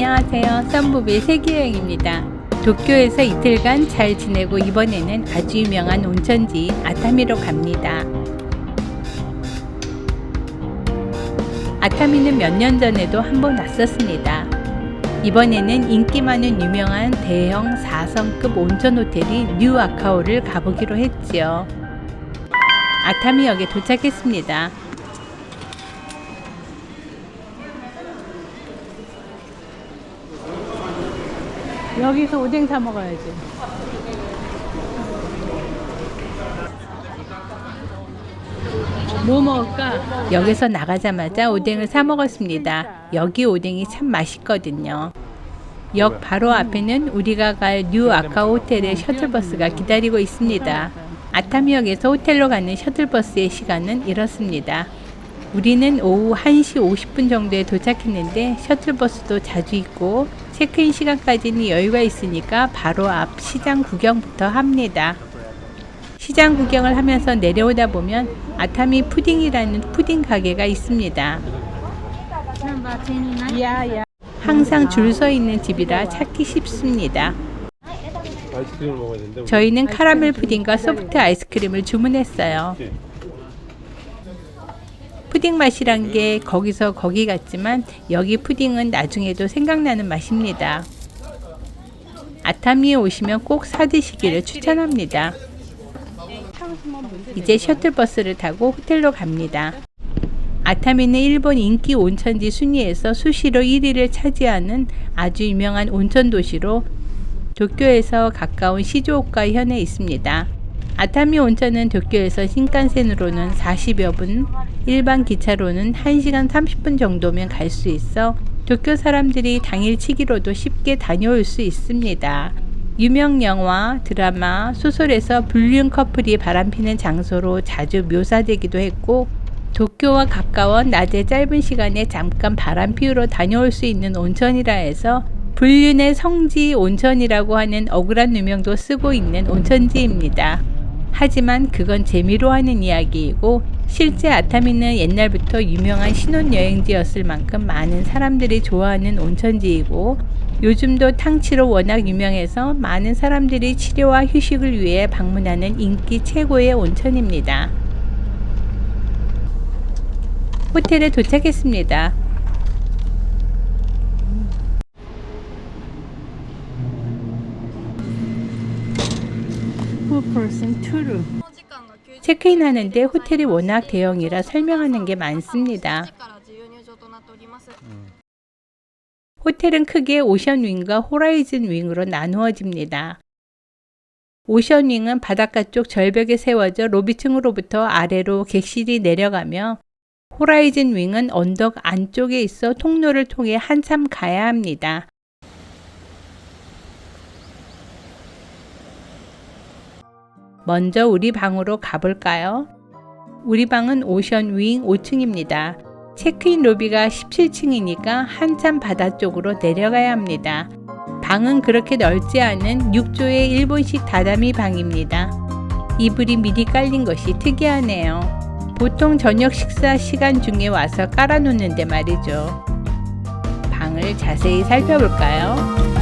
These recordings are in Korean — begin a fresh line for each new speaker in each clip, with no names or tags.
안녕하세요. 썸부비의 세계여행입니다. 도쿄에서 이틀간 잘 지내고 이번에는 아주 유명한 온천지인 아타미로 갑니다. 아타미는 몇 년 전에도 한 번 왔었습니다. 이번에는 인기 많은 유명한 대형 4성급 온천 호텔인 뉴 아카오를 가보기로 했지요. 아타미역에 도착했습니다. 여기서 오뎅 사 먹어야지. 뭐 먹을까? 여기서 나가자마자 오뎅을 사 먹었습니다. 여기 오뎅이 참 맛있거든요. 역 바로 앞에는 우리가 갈 뉴 아카오 호텔의 셔틀버스가 기다리고 있습니다. 아타미역에서 호텔로 가는 셔틀버스의 시간은 이렇습니다. 우리는 오후 1시 50분 정도에 도착했는데 셔틀버스도 자주 있고 체크인 시간까지는 여유가 있으니까 바로 앞 시장 구경부터 합니다. 시장 구경을 하면서 내려오다 보면 아타미 푸딩이라는 푸딩 가게가 있습니다. 항상 줄 서 있는 집이라 찾기 쉽습니다. 저희는 카라멜 푸딩과 소프트 아이스크림을 주문했어요. 푸딩 맛이란 게 거기서 거기 같지만 여기 푸딩은 나중에도 생각나는 맛입니다. 아타미에 오시면 꼭 사드시기를 추천합니다. 이제 셔틀버스를 타고 호텔로 갑니다. 아타미는 일본 인기 온천지 순위에서 수시로 1위를 차지하는 아주 유명한 온천 도시로 도쿄에서 가까운 시즈오카 현에 있습니다. 아타미 온천은 도쿄에서 신칸센으로는 40여 분, 일반 기차로는 1시간 30분 정도면 갈 수 있어 도쿄 사람들이 당일치기로도 쉽게 다녀올 수 있습니다. 유명 영화, 드라마, 소설에서 불륜 커플이 바람피는 장소로 자주 묘사되기도 했고 도쿄와 가까워 낮에 짧은 시간에 잠깐 바람 피우러 다녀올 수 있는 온천이라 해서 불륜의 성지 온천이라고 하는 억울한 누명도 쓰고 있는 온천지입니다. 하지만 그건 재미로 하는 이야기이고 실제 아타미는 옛날부터 유명한 신혼여행지였을 만큼 많은 사람들이 좋아하는 온천지이고 요즘도 탕치로 워낙 유명해서 많은 사람들이 치료와 휴식을 위해 방문하는 인기 최고의 온천입니다. 호텔에 도착했습니다. 체크인 하는데 호텔이 워낙 대형이라 설명하는 게 많습니다. 호텔은 크게 오션 윙과 호라이즌 윙으로 나누어집니다. 오션 윙은 바닷가 쪽 절벽에 세워져 로비층으로부터 아래로 객실이 내려가며 호라이즌 윙은 언덕 안쪽에 있어 통로를 통해 한참 가야 합니다. 먼저 우리 방으로 가볼까요? 우리 방은 오션 윙 5층입니다. 체크인 로비가 17층이니까 한참 바다 쪽으로 내려가야 합니다. 방은 그렇게 넓지 않은 6조의 일본식 다다미 방입니다. 이불이 미리 깔린 것이 특이하네요. 보통 저녁 식사 시간 중에 와서 깔아놓는데 말이죠. 방을 자세히 살펴볼까요?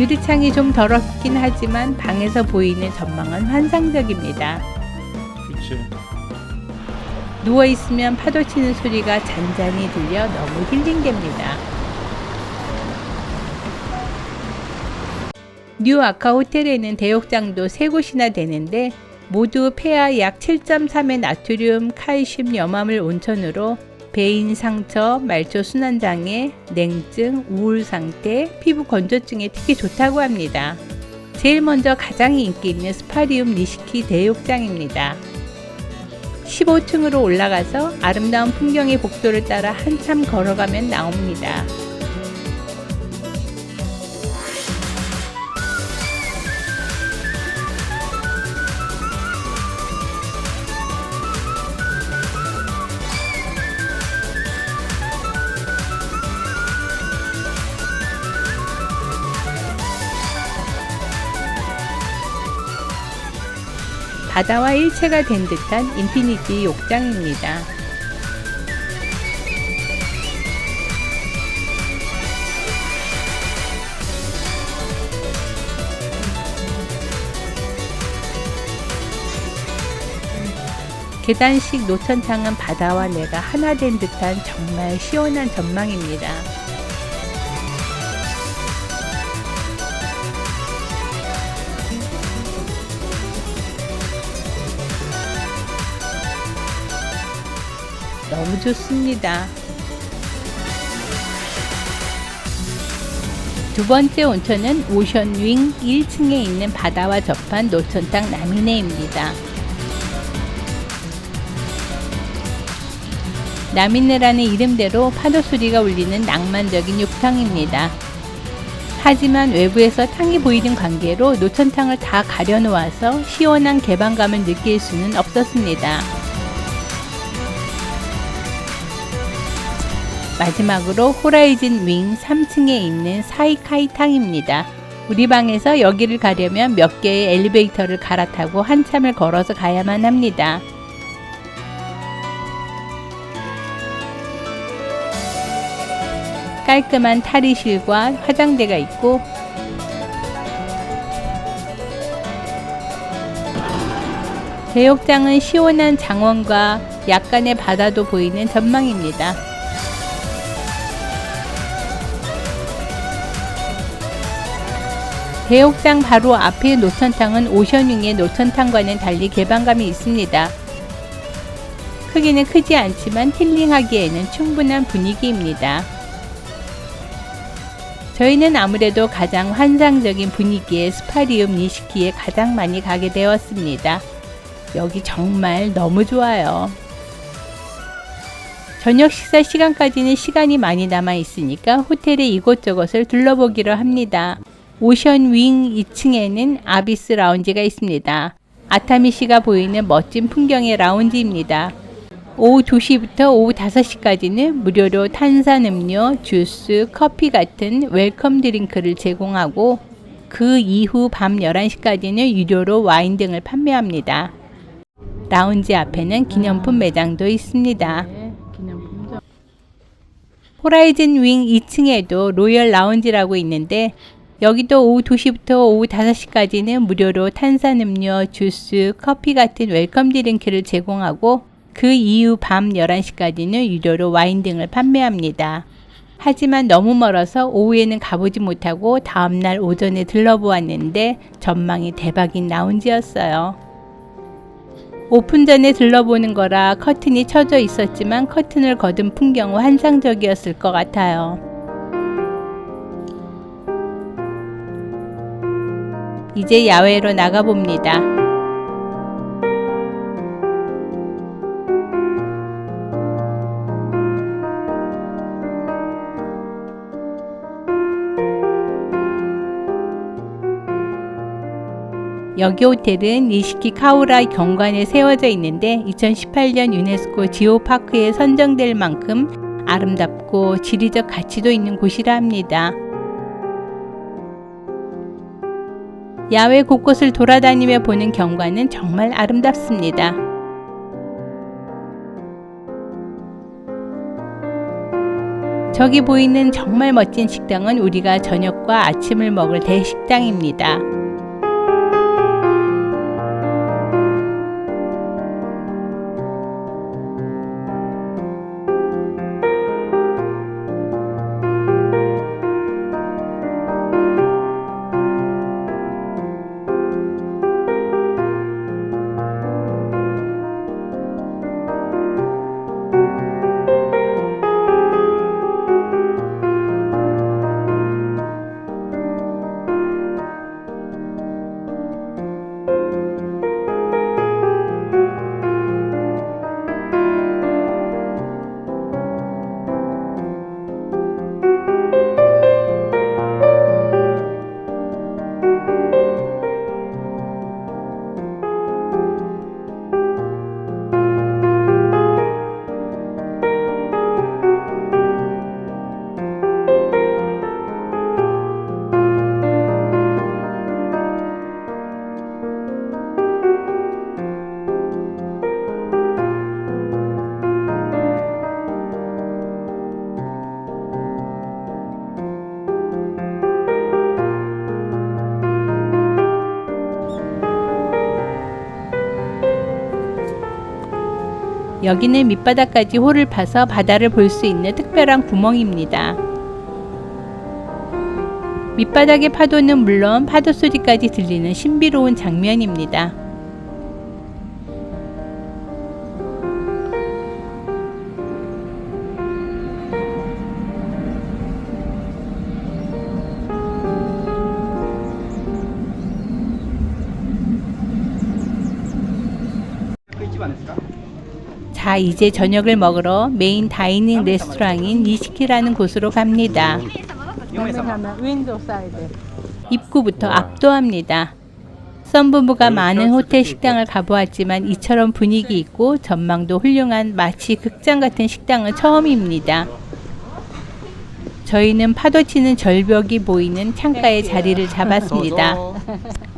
유리창이 좀 더럽긴 하지만 방에서 보이는 전망은 환상적입니다.
그렇지.
누워 있으면 파도 치는 소리가 잔잔히 들려 너무 힐링됩니다. 뉴 아카 호텔에는 대욕장도 세 곳이나 되는데 모두 폐하 약 7.3의 나트륨, 칼슘, 염화물 온천으로 배인 상처, 말초 순환 장애, 냉증, 우울 상태, 피부 건조증에 특히 좋다고 합니다. 제일 먼저 가장 인기 있는 스파리움 니시키 대욕장입니다. 15층으로 올라가서 아름다운 풍경의 복도를 따라 한참 걸어가면 나옵니다. 바다와 일체가 된 듯한 인피니티 욕장입니다. 계단식 노천탕은 바다와 내가 하나 된 듯한 정말 시원한 전망입니다. 너무 좋습니다. 두 번째 온천은 오션윙 1층에 있는 바다와 접한 노천탕 나미네입니다. 나미네라는 이름대로 파도 소리가 울리는 낭만적인浴탕입니다. 하지만 외부에서 탕이 보이는 관계로 노천탕을 다 가려놓아서 시원한 개방감을 느낄 수는 없었습니다. 마지막으로 호라이즌 윙 3층에 있는 사이카이탕입니다. 우리 방에서 여기를 가려면 몇 개의 엘리베이터를 갈아타고 한참을 걸어서 가야만 합니다. 깔끔한 탈의실과 화장대가 있고 대욕장은 시원한 장원과 약간의 바다도 보이는 전망입니다. 대욕장 바로 앞의 노천탕은 오션윙의 노천탕과는 달리 개방감이 있습니다. 크기는 크지 않지만 힐링하기에는 충분한 분위기입니다. 저희는 아무래도 가장 환상적인 분위기의 스파리움 니시키에 가장 많이 가게 되었습니다. 여기 정말 너무 좋아요. 저녁 식사 시간까지는 시간이 많이 남아 있으니까 호텔의 이곳저곳을 둘러보기로 합니다. 오션 윙 2층에는 아비스 라운지가 있습니다. 아타미시가 보이는 멋진 풍경의 라운지입니다. 오후 2시부터 오후 5시까지는 무료로 탄산음료, 주스, 커피 같은 웰컴 드링크를 제공하고 그 이후 밤 11시까지는 유료로 와인 등을 판매합니다. 라운지 앞에는 기념품 매장도 있습니다. 호라이즌 윙 2층에도 로열 라운지라고 있는데 여기도 오후 2시부터 오후 5시까지는 무료로 탄산음료, 주스, 커피 같은 웰컴 드링크를 제공하고 그 이후 밤 11시까지는 유료로 와인 등을 판매합니다. 하지만 너무 멀어서 오후에는 가보지 못하고 다음날 오전에 들러보았는데 전망이 대박인 라운지였어요. 오픈 전에 들러보는 거라 커튼이 쳐져 있었지만 커튼을 걷은 풍경은 환상적이었을 것 같아요. 이제 야외로 나가봅니다. 여기 호텔은 니시키 카우라 경관에 세워져 있는데 2018년 유네스코 지오파크에 선정될 만큼 아름답고 지리적 가치도 있는 곳이라 합니다. 야외 곳곳을 돌아다니며 보는 경관은 정말 아름답습니다. 저기 보이는 정말 멋진 식당은 우리가 저녁과 아침을 먹을 대식당입니다. 여기는 밑바닥까지 홀을 파서 바다를 볼 수 있는 특별한 구멍입니다. 밑바닥의 파도는 물론 파도 소리까지 들리는 신비로운 장면입니다. 자, 이제 저녁을 먹으러 메인 다이닝 레스토랑인 니시키라는 곳으로 갑니다. 입구부터 압도합니다. 썬부부가 많은 호텔 식당을 가보았지만 이처럼 분위기 있고 전망도 훌륭한 마치 극장 같은 식당은 처음입니다. 저희는 파도 치는 절벽이 보이는 창가에 자리를 잡았습니다.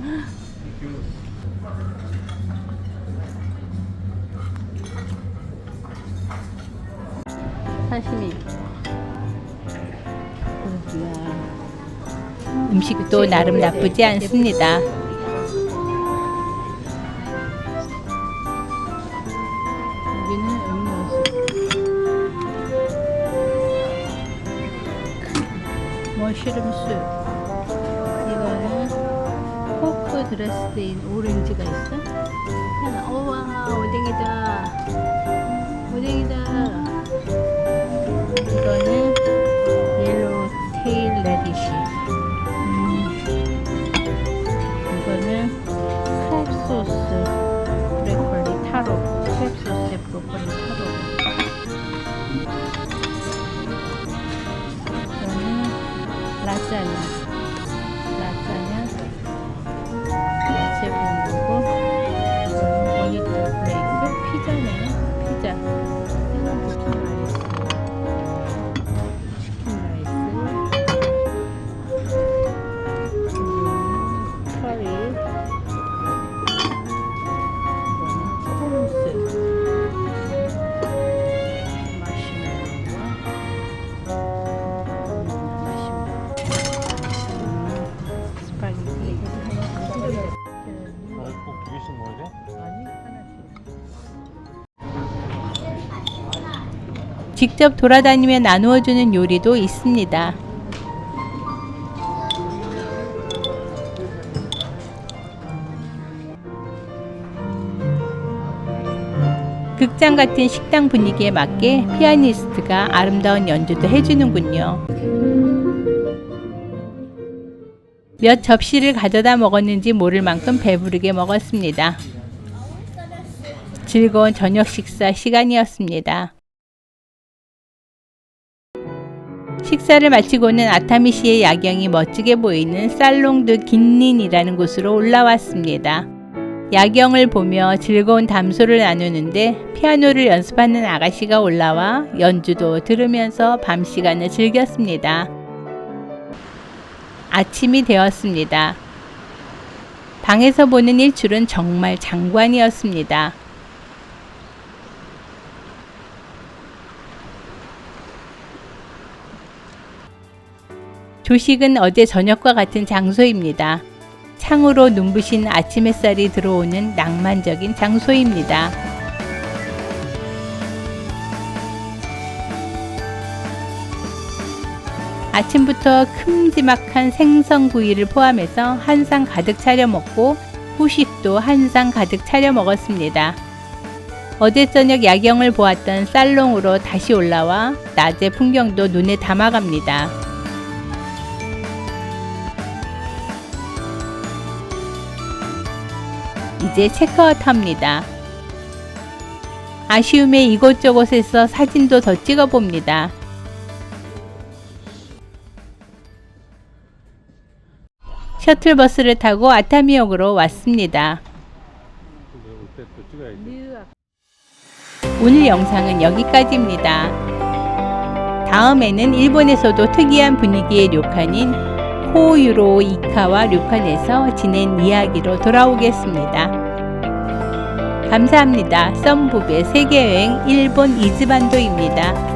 음식도 나름 나쁘지 않습니다. 여기는 음료수. 머쉬룸 숲. 이거는 포크 드레스데인 오렌지가 있어. 야, 우와, 오뎅이다. 오뎅이다. 이거는 직접 돌아다니며 나누어주는 요리도 있습니다. 극장 같은 식당 분위기에 맞게 피아니스트가 아름다운 연주도 해주는군요. 몇 접시를 가져다 먹었는지 모를 만큼 배부르게 먹었습니다. 즐거운 저녁 식사 시간이었습니다. 식사를 마치고는 아타미시의 야경이 멋지게 보이는 살롱드 긴닌이라는 곳으로 올라왔습니다. 야경을 보며 즐거운 담소를 나누는데 피아노를 연습하는 아가씨가 올라와 연주도 들으면서 밤 시간을 즐겼습니다. 아침이 되었습니다. 방에서 보는 일출은 정말 장관이었습니다. 조식은 어제 저녁과 같은 장소입니다. 창으로 눈부신 아침 햇살이 들어오는 낭만적인 장소입니다. 아침부터 큼지막한 생선구이를 포함해서 한 상 가득 차려 먹고 후식도 한 상 가득 차려 먹었습니다. 어제 저녁 야경을 보았던 살롱으로 다시 올라와 낮의 풍경도 눈에 담아갑니다. 이제 체크아웃합니다. 아쉬움에 이곳저곳에서 사진도 더 찍어봅니다. 셔틀버스를 타고 아타미역으로 왔습니다. 오늘 영상은 여기까지입니다. 다음에는 일본에서도 특이한 분위기의 료칸인 호유로 이카와 료칸에서 지낸 이야기로 돌아오겠습니다. 감사합니다. 썸부의 세계여행 일본 이즈반도입니다.